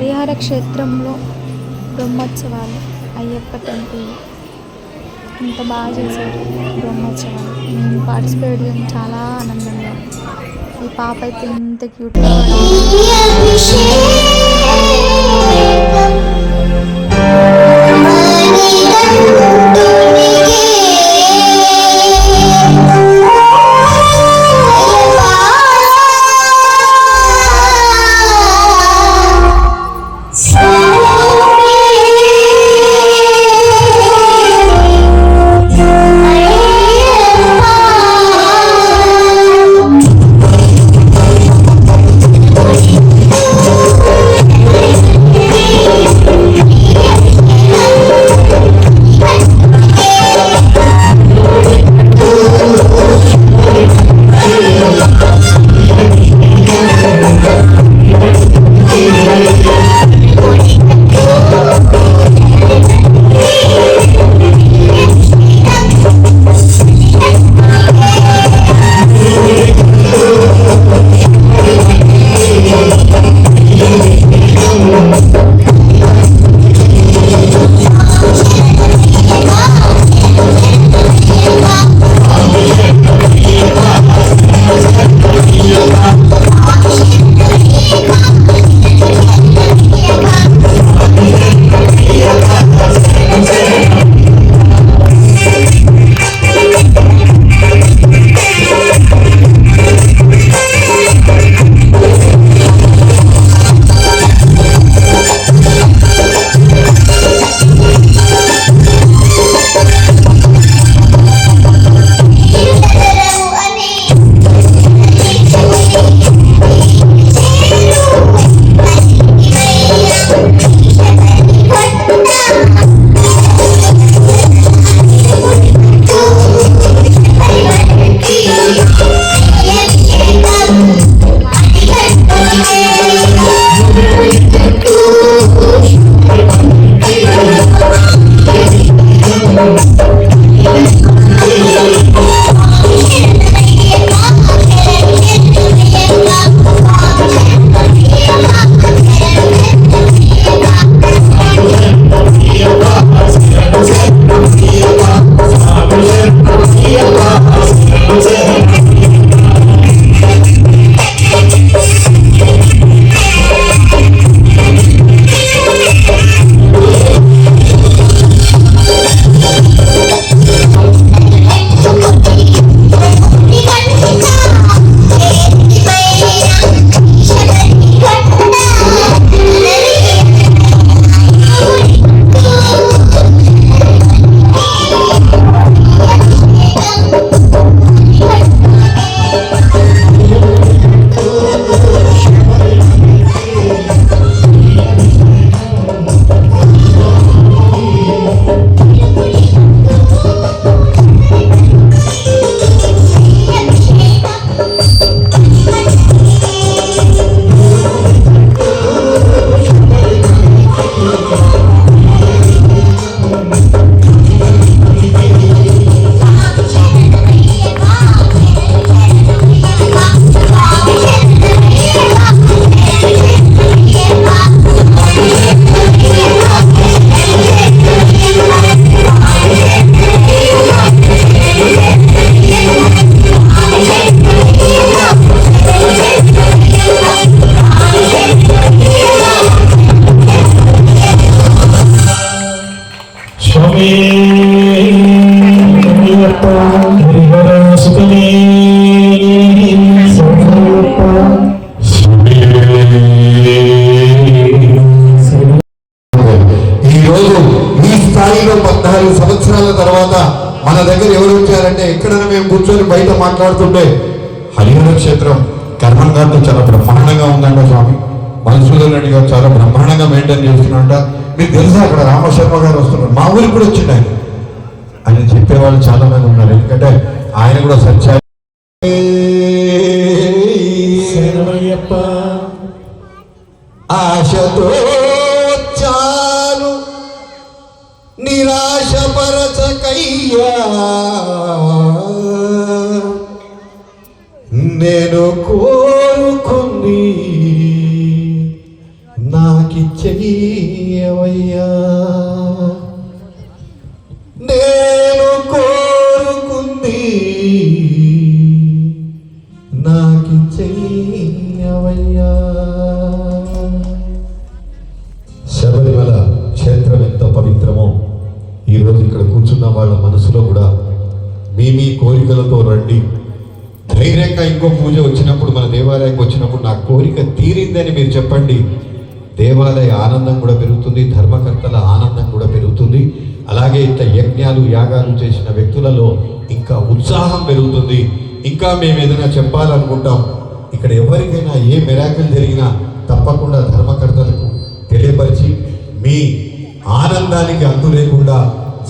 హరిహర క్షేత్రంలో బ్రహ్మోత్సవాలు అయ్యప్ప టెంపుల్. ఇంత బాగా చేశారు బ్రహ్మోత్సవాలు. నేను పార్టిసిపేట్ చేయడం చాలా ఆనందంగా ఈ పాప అయితే ఇంత క్యూట్గా స్వామి మాట్లాడుతుంటే హరిహర క్షేత్రం కర్మన్ గారితో చాలా బ్రహ్మాండంగా ఉందంట స్వామి. మధుసూదన్ రెడ్డి గారు చాలా బ్రహ్మాండంగా మెయింటైన్ చేస్తున్నట్ట మీకు తెలుసా అక్కడ రామశర్మ గారు వస్తున్నారు. మా ఊరికి కూడా వచ్చిండు ఆయన. చెప్పేవాళ్ళు చాలా మంది ఉన్నారు. ఎందుకంటే ఆయన కూడా సత్య ధైర్యంగా పూజ వచ్చినప్పుడు మన దేవాలయానికి వచ్చినప్పుడు నా కోరిక తీరిందని మీరు చెప్పండి. దేవాలయ ఆనందం కూడా పెరుగుతుంది ధర్మకర్తల ఆనందం కూడా పెరుగుతుంది. అలాగే ఇంత యజ్ఞాలు యాగాలు చేసిన వ్యక్తులలో ఇంకా ఉత్సాహం పెరుగుతుంది. ఇంకా మేము ఏదైనా చెప్పాలనుకుంటాం ఇక్కడ ఎవరికైనా ఏ మెరాకిల్ జరిగినా తప్పకుండా ధర్మకర్తలకు తెలియపరిచి మీ ఆనందానికి అంతు లేకుండా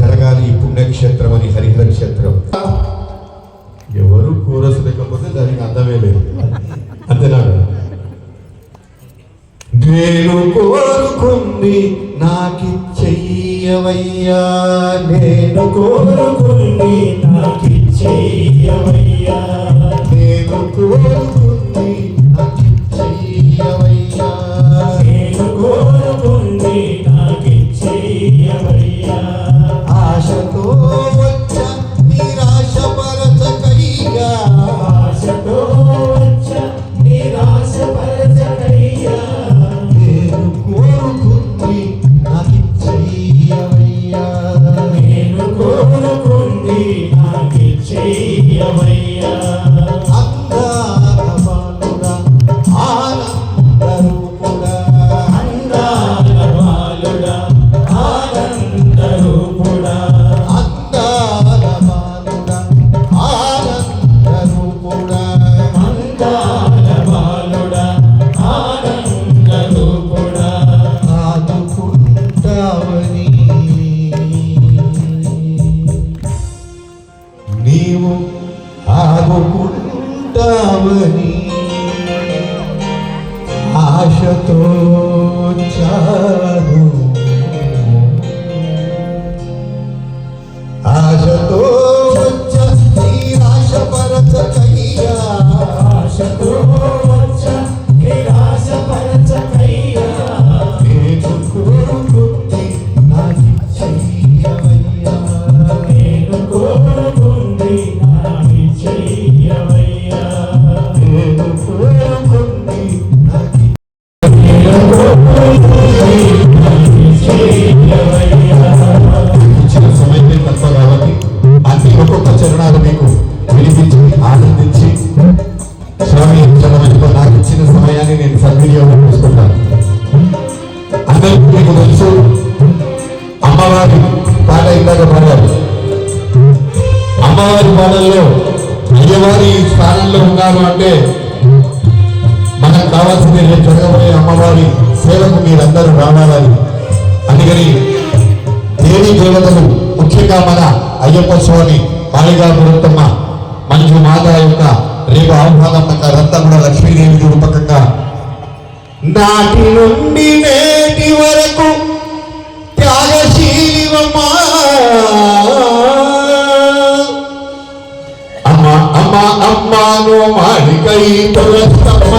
జరగాలి పుణ్యక్షేత్రం అని హరిహర క్షేత్రం. ఎవరు కోరసు లేకపోతే దానికి అర్థమే లేదు. అంతేనా నేను కోరుకుంది నాకు చెయ్యవయ్యా. నేను కోరుకుంది నాకిచ్చేయవయ్యా నేను కోరుకుంది আশা তো మీరందరూ అందుకని దేవి దేవతలు ముఖ్యంగా మన అయ్యప్ప స్వామి కాళిగా పురుత్తమ్మ మంజు మాత యొక్క రేపు ఆహ్వానం అంతా కూడా లక్ష్మీదేవి రూపకంగా. నాటి నుండి నేటి వరకు త్యాగశీలివమ్మా. అమ్మ అమ్మ అమ్మాను మాడికై తులస్తమ్మ.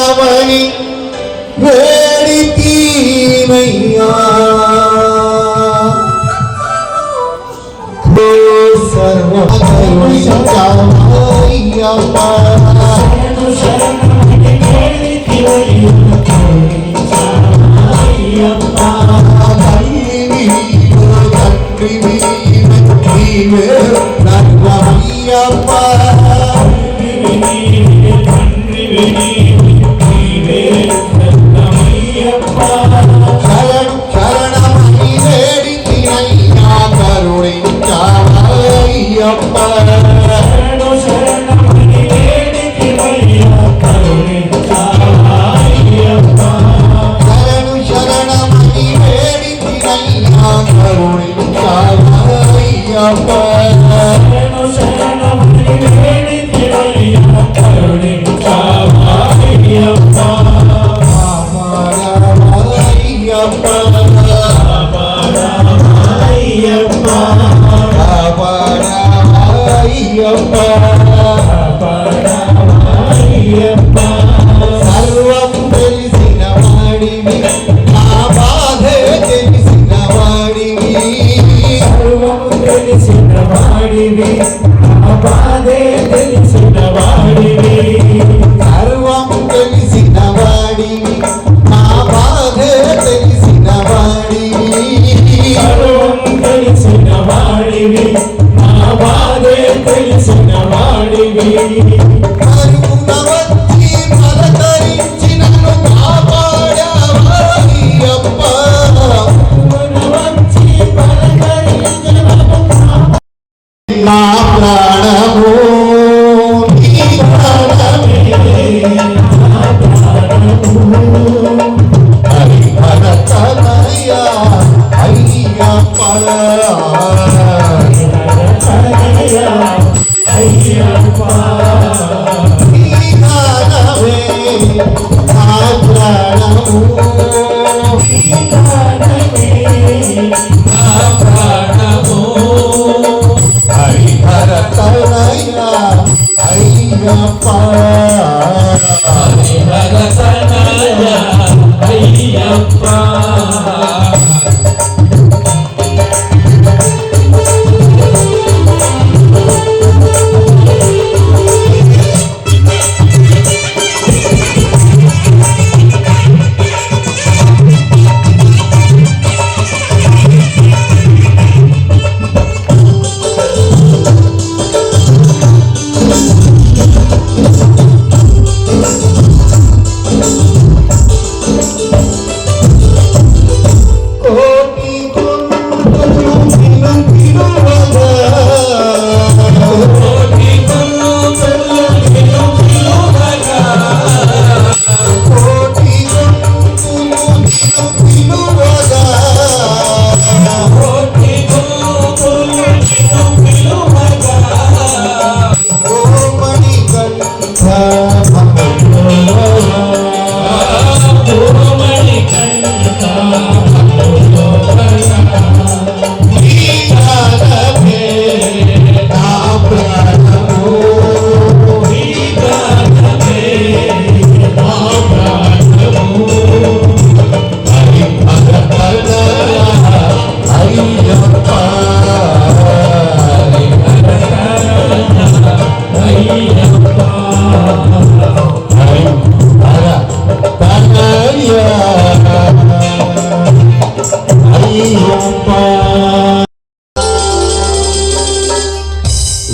அவனி வேடி தீமையா சர்வ சர்வ சர்வ pam pam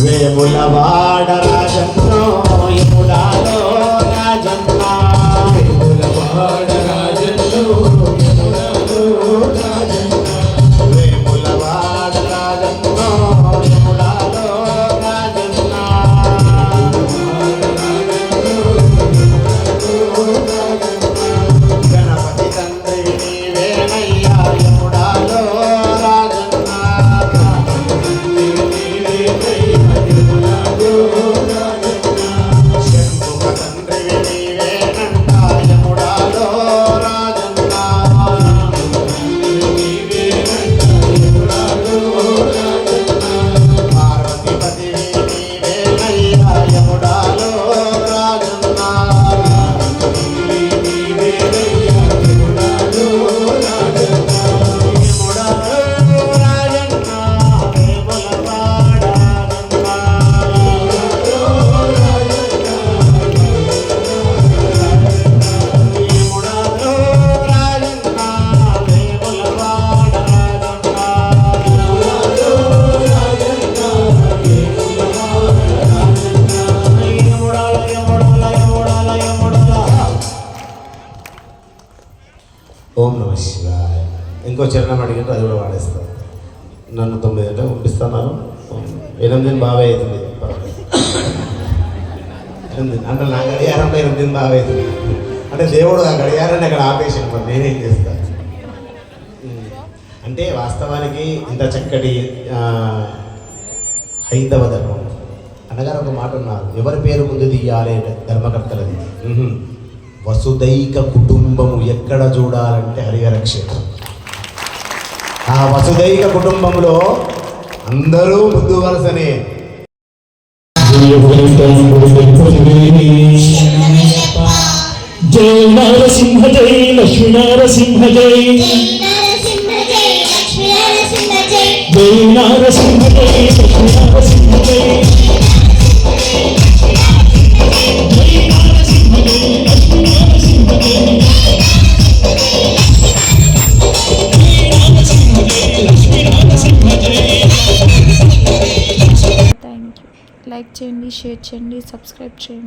వేములవాడ రాజన్నో యముడాలో రాజన్న. వేములవాడ రాజన్నో యముడాలో రాజన్న వేములవాడ రాజన్నో. యముడాలో రాజన్న గణపతి తండ్రి నీవేనయ్యా యముడాలో రాజన్న. శంభుక ఎనిమిది అంటే నా గడియారంలో ఎనిమిది బాగా అవుతుంది అంటే దేవుడు ఆ గడియారాన్ని అక్కడ ఆపేసాను మరి నేనేం చేస్తాను ఉమ్. అంటే వాస్తవానికి ఇంత చక్కటి ఆ, హైందవ ధర్మం. అన్నగారు ఒక మాట ఉన్నారు ఎవరి పేరు ముందు తీయాలి ధర్మకర్తలది. వసుదైక కుటుంబము ఎక్కడ చూడాలంటే హరిహర క్షేత్రం. ఆ వసుదైక కుటుంబంలో అందరూ ముందు వరుసనే లక్ష్మీ నారసింహ జై జై నరసింహ జై నారసింహ జై లక్ష్మీ జై థ్యాంక్ యూ లైక్ చేయండి షేర్ చేయండి సబ్స్క్రైబ్ చేయండి.